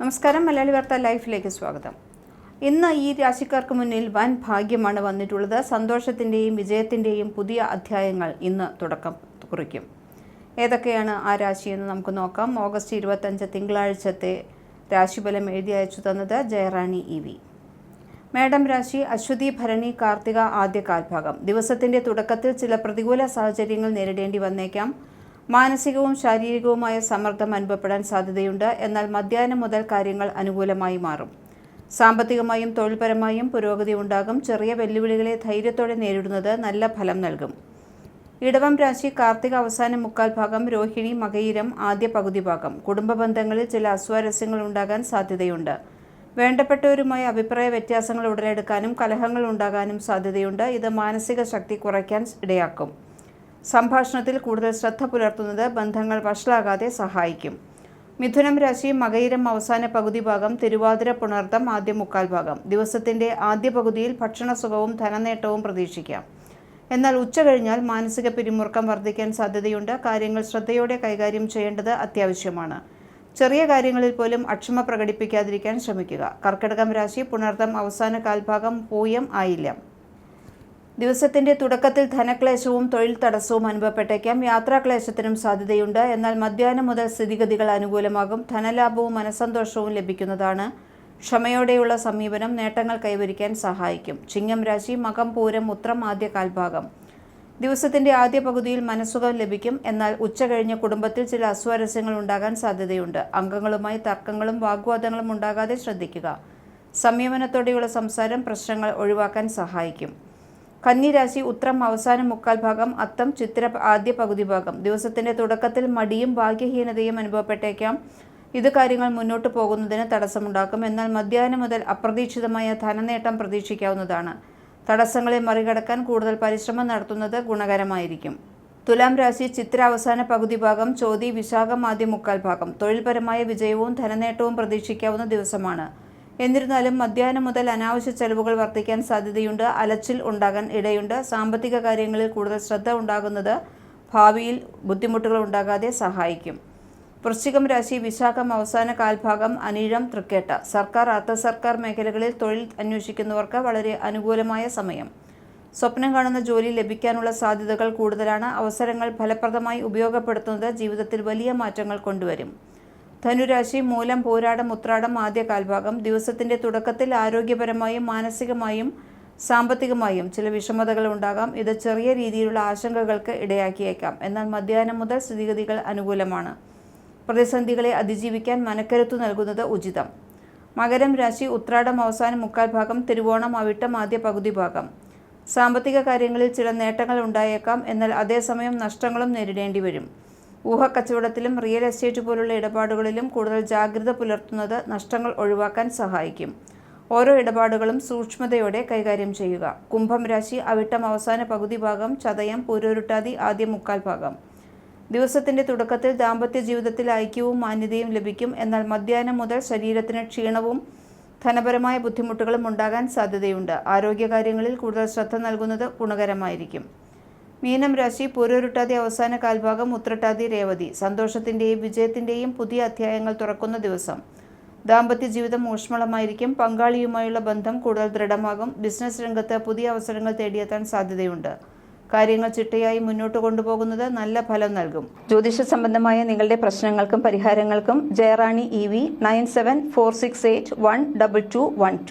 നമസ്കാരം മലയാളി വാർത്ത ലൈഫിലേക്ക് സ്വാഗതം. ഇന്ന് ഈ രാശിക്കാർക്ക് മുന്നിൽ വൻ ഭാഗ്യമാണ് വന്നിട്ടുള്ളത്. സന്തോഷത്തിന്റെയും വിജയത്തിന്റെയും പുതിയ അധ്യായങ്ങൾ ഇന്ന് തുടക്കം കുറിക്കും. ഏതൊക്കെയാണ് ആ രാശി എന്ന് നമുക്ക് നോക്കാം. ഓഗസ്റ്റ് ഇരുപത്തഞ്ച് തിങ്കളാഴ്ചത്തെ രാശിഫലം എഴുതി അയച്ചു തന്നത് ജയറാണി ഇ വി. മേഡം രാശി അശ്വതി ഭരണി കാർത്തിക ആദ്യ കാൽഭാഗം. ദിവസത്തിന്റെ തുടക്കത്തിൽ ചില പ്രതികൂല സാഹചര്യങ്ങൾ നേരിടേണ്ടി വന്നേക്കാം. മാനസികവും ശാരീരികവുമായ സമ്മർദ്ദം അനുഭവപ്പെടാൻ സാധ്യതയുണ്ട്. എന്നാൽ മധ്യാഹ്നം മുതൽ കാര്യങ്ങൾ അനുകൂലമായി മാറും. സാമ്പത്തികമായും തൊഴിൽപരമായും പുരോഗതി ഉണ്ടാകും. ചെറിയ വെല്ലുവിളികളെ ധൈര്യത്തോടെ നേരിടുന്നത് നല്ല ഫലം നൽകും. ഇടവം രാശി കാർത്തിക അവസാന മുക്കാൽ ഭാഗം രോഹിണി മകയിരം ആദ്യ പകുതി ഭാഗം. കുടുംബ ബന്ധങ്ങളിൽ ചില അസ്വാരസ്യങ്ങൾ ഉണ്ടാകാൻ സാധ്യതയുണ്ട്. വേണ്ടപ്പെട്ടവരുമായി അഭിപ്രായ വ്യത്യാസങ്ങൾ ഉടലെടുക്കാനും കലഹങ്ങൾ ഉണ്ടാകാനും സാധ്യതയുണ്ട്. ഇത് മാനസിക ശക്തി കുറയ്ക്കാൻ ഇടയാക്കും. സംഭാഷണത്തിൽ കൂടുതൽ ശ്രദ്ധ പുലർത്തുന്നത് ബന്ധങ്ങൾ വഷളാകാതെ സഹായിക്കും. മിഥുനം രാശി മകയിരം അവസാന പകുതി ഭാഗം തിരുവാതിര പുണർത്തം ആദ്യ മുക്കാൽ ഭാഗം. ദിവസത്തിന്റെ ആദ്യ പകുതിയിൽ ഭക്ഷണസുഖവും ധനനേട്ടവും പ്രതീക്ഷിക്കാം. എന്നാൽ ഉച്ച കഴിഞ്ഞാൽ മാനസിക പിരിമുറുക്കം വർദ്ധിക്കാൻ സാധ്യതയുണ്ട്. കാര്യങ്ങൾ ശ്രദ്ധയോടെ കൈകാര്യം ചെയ്യേണ്ടത് അത്യാവശ്യമാണ്. ചെറിയ കാര്യങ്ങളിൽ പോലും അക്ഷമ പ്രകടിപ്പിക്കാതിരിക്കാൻ ശ്രമിക്കുക. കർക്കിടകം രാശി പുണർത്തം അവസാന കാൽഭാഗം പൂയം ആയില്ല ദിവസത്തിന്റെ തുടക്കത്തിൽ ധനക്ലേശവും തൊഴിൽ തടസ്സവും അനുഭവപ്പെട്ടേക്കാം. യാത്രാക്ലേശത്തിനും സാധ്യതയുണ്ട്. എന്നാൽ മധ്യാഹ്നം മുതൽ സ്ഥിതിഗതികൾ അനുകൂലമാകും. ധനലാഭവും മനസന്തോഷവും ലഭിക്കുന്നതാണ്. ക്ഷമയോടെയുള്ള സമീപനം നേട്ടങ്ങൾ കൈവരിക്കാൻ സഹായിക്കും. ചിങ്ങം രാശി മകം പൂരം ഉത്രം ആദ്യ കാൽഭാഗം. ദിവസത്തിന്റെ ആദ്യ പകുതിയിൽ മനസ്സുഖം ലഭിക്കും. എന്നാൽ ഉച്ച കഴിഞ്ഞ് കുടുംബത്തിൽ ചില അസ്വാരസ്യങ്ങൾ ഉണ്ടാകാൻ സാധ്യതയുണ്ട്. അംഗങ്ങളുമായി തർക്കങ്ങളും വാഗ്വാദങ്ങളും ഉണ്ടാകാതെ ശ്രദ്ധിക്കുക. സംയമനത്തോടെയുള്ള സംസാരം പ്രശ്നങ്ങൾ ഒഴിവാക്കാൻ സഹായിക്കും. കന്നിരാശി ഉത്രം അവസാന മുക്കാൽ ഭാഗം അത്തം ചിത്ര ആദ്യ പകുതി ഭാഗം. ദിവസത്തിന്റെ തുടക്കത്തിൽ മടിയും ഭാഗ്യഹീനതയും അനുഭവപ്പെട്ടേക്കാം. ഇത് കാര്യങ്ങൾ മുന്നോട്ട് പോകുന്നതിന് തടസ്സമുണ്ടാക്കും. എന്നാൽ മധ്യാഹ്നം മുതൽ അപ്രതീക്ഷിതമായ ധനനേട്ടം പ്രതീക്ഷിക്കാവുന്നതാണ്. തടസ്സങ്ങളെ മറികടക്കാൻ കൂടുതൽ പരിശ്രമം നടത്തുന്നത് ഗുണകരമായിരിക്കും. തുലാം രാശി ചിത്ര അവസാന പകുതി ഭാഗം ചോതി വിശാഖം ആദ്യ മുക്കാൽ ഭാഗം. തൊഴിൽപരമായ വിജയവും ധനനേട്ടവും പ്രതീക്ഷിക്കാവുന്ന ദിവസമാണ്. എന്നിരുന്നാലും മധ്യാഹ്നം മുതൽ അനാവശ്യ ചെലവുകൾ വർദ്ധിക്കാൻ സാധ്യതയുണ്ട്. അലച്ചിൽ ഉണ്ടാകാൻ ഇടയുണ്ട്. സാമ്പത്തിക കാര്യങ്ങളിൽ കൂടുതൽ ശ്രദ്ധ ഉണ്ടാകുന്നത് ഭാവിയിൽ ബുദ്ധിമുട്ടുകൾ ഉണ്ടാകാതെ സഹായിക്കും. വൃശ്ചികം രാശി വിശാഖം അവസാന കാൽഭാഗം അനീഴം തൃക്കേട്ട. സർക്കാർ അർദ്ധ സർക്കാർ മേഖലകളിൽ തൊഴിൽ അന്വേഷിക്കുന്നവർക്ക് വളരെ അനുകൂലമായ സമയം. സ്വപ്നം കാണുന്ന ജോലി ലഭിക്കാനുള്ള സാധ്യതകൾ കൂടുതലാണ്. അവസരങ്ങൾ ഫലപ്രദമായി ഉപയോഗപ്പെടുത്തുന്നത് ജീവിതത്തിൽ വലിയ മാറ്റങ്ങൾ കൊണ്ടുവരും. ധനുരാശി മൂലം പോരാടം ഉത്രാടം ആദ്യ കാൽഭാഗം. ദിവസത്തിന്റെ തുടക്കത്തിൽ ആരോഗ്യപരമായും മാനസികമായും സാമ്പത്തികമായും ചില വിഷമതകൾ ഉണ്ടാകാം. ഇത് ചെറിയ രീതിയിലുള്ള ആശങ്കകൾക്ക് ഇടയാക്കിയേക്കാം. എന്നാൽ മധ്യാഹ്നം മുതൽ സ്ഥിതിഗതികൾ അനുകൂലമാണ്. പ്രതിസന്ധികളെ അതിജീവിക്കാൻ മനക്കരുത്തു നൽകുന്നത് ഉചിതം. മകരം രാശി ഉത്രാടം അവസാനം മുക്കാൽ ഭാഗം തിരുവോണം അവിട്ടം ആദ്യ പകുതി ഭാഗം. സാമ്പത്തിക കാര്യങ്ങളിൽ ചില നേട്ടങ്ങൾ ഉണ്ടായേക്കാം. എന്നാൽ അതേസമയം നഷ്ടങ്ങളും നേരിടേണ്ടി വരും. ഊഹക്കച്ചവടത്തിലും റിയൽ എസ്റ്റേറ്റ് പോലുള്ള ഇടപാടുകളിലും കൂടുതൽ ജാഗ്രത പുലർത്തുന്നത് നഷ്ടങ്ങൾ ഒഴിവാക്കാൻ സഹായിക്കും. ഓരോ ഇടപാടുകളും സൂക്ഷ്മതയോടെ കൈകാര്യം ചെയ്യുക. കുംഭം രാശി അവിട്ടം അവസാന പകുതി ഭാഗം ചതയം പൂരോരുട്ടാതി ആദ്യ മുക്കാൽ ഭാഗം. ദിവസത്തിന്റെ തുടക്കത്തിൽ ദാമ്പത്യ ജീവിതത്തിൽ ഐക്യവും മാന്യതയും ലഭിക്കും. എന്നാൽ മധ്യാഹ്നം മുതൽ ശരീരത്തിന് ക്ഷീണവും ധനപരമായ ബുദ്ധിമുട്ടുകളും ഉണ്ടാകാൻ സാധ്യതയുണ്ട്. ആരോഗ്യകാര്യങ്ങളിൽ കൂടുതൽ ശ്രദ്ധ നൽകുന്നത് ഗുണകരമായിരിക്കും. മീനം രാശി പൂരൊരുട്ടാതി അവസാന കാൽഭാഗം ഉത്രട്ടാതി രേവതി. സന്തോഷത്തിന്റെയും വിജയത്തിന്റെയും പുതിയ അധ്യായങ്ങൾ തുറക്കുന്ന ദിവസം. ദാമ്പത്യ ജീവിതം ഊഷ്മളമായിരിക്കും. പങ്കാളിയുമായുള്ള ബന്ധം കൂടുതൽ ദൃഢമാകും. ബിസിനസ് രംഗത്ത് പുതിയ അവസരങ്ങൾ തേടിയെത്താൻ സാധ്യതയുണ്ട്. കാര്യങ്ങൾ ചിട്ടയായി മുന്നോട്ട് കൊണ്ടുപോകുന്നത് നല്ല ഫലം നൽകും. ജ്യോതിഷ സംബന്ധമായ നിങ്ങളുടെ പ്രശ്നങ്ങൾക്കും പരിഹാരങ്ങൾക്കും Jayarani E V nine seven four six eight one double two one two.